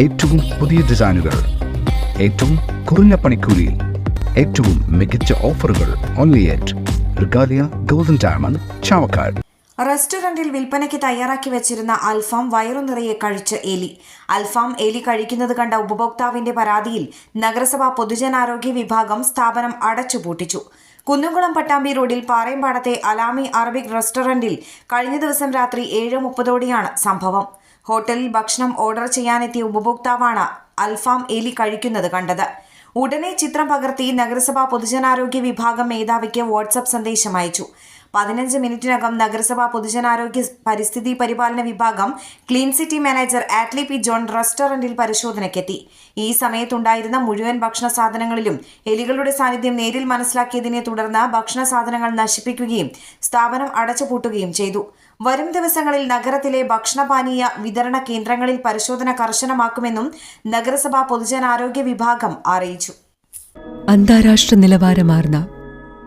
ഏറ്റവും പുതിയ ഡിസൈനുകൾ ഏറ്റവും കുറഞ്ഞ പണിക്കൂലിയിൽ ഏറ്റവും മികച്ച ഓഫറുകൾ only at Regalia golden diamond Chavakkad. റെസ്റ്റോറന്റിൽ വിൽപ്പനയ്ക്ക് തയ്യാറാക്കി വെച്ചിരുന്ന അൽഫാം വയറു നിറയെ കഴിച്ച് എലി. അൽഫാം എലി കഴിക്കുന്നത് കണ്ട ഉപഭോക്താവിന്റെ പരാതിയിൽ നഗരസഭാ പൊതുജനാരോഗ്യ വിഭാഗം സ്ഥാപനം അടച്ചുപൂട്ടിച്ചു. കുന്നുംകുളം പട്ടാമ്പി റോഡിൽ പാറയമ്പാടത്തെ അലാമി അറബിക് റെസ്റ്റോറന്റിൽ കഴിഞ്ഞ ദിവസം രാത്രി ഏഴ് മുപ്പതോടെയാണ് സംഭവം. ഹോട്ടലിൽ ഭക്ഷണം ഓർഡർ ചെയ്യാനെത്തിയ ഉപഭോക്താവാണ് അൽഫാം എലി കഴിക്കുന്നത് കണ്ടത്. ഉടനെ ചിത്രം പകർത്തി നഗരസഭാ പൊതുജനാരോഗ്യ വിഭാഗം മേധാവിക്ക് വാട്സപ്പ് സന്ദേശം അയച്ചു. പതിനഞ്ച് മിനിറ്റിനകം നഗരസഭാ പൊതുജനാരോഗ്യ പരിസ്ഥിതി പരിപാലന വിഭാഗം clean city manager Atli P John റെസ്റ്റോറന്റിൽ പരിശോധനയ്ക്കെത്തി. ഈ സമയത്തുണ്ടായിരുന്ന മുഴുവൻ ഭക്ഷണ സാധനങ്ങളിലും എലികളുടെ സാന്നിധ്യം നേരിൽ മനസ്സിലാക്കിയതിനെ തുടർന്ന് ഭക്ഷണ സാധനങ്ങൾ നശിപ്പിക്കുകയും സ്ഥാപനം അടച്ചുപൂട്ടുകയും ചെയ്തു. വരും ദിവസങ്ങളിൽ നഗരത്തിലെ ഭക്ഷണപാനീയ വിതരണ കേന്ദ്രങ്ങളിൽ പരിശോധന കർശനമാക്കുമെന്നും നഗരസഭാ പൊതുജനാരോഗ്യ വിഭാഗം അറിയിച്ചു. അന്താരാഷ്ട്ര നിലവാരമാർന്ന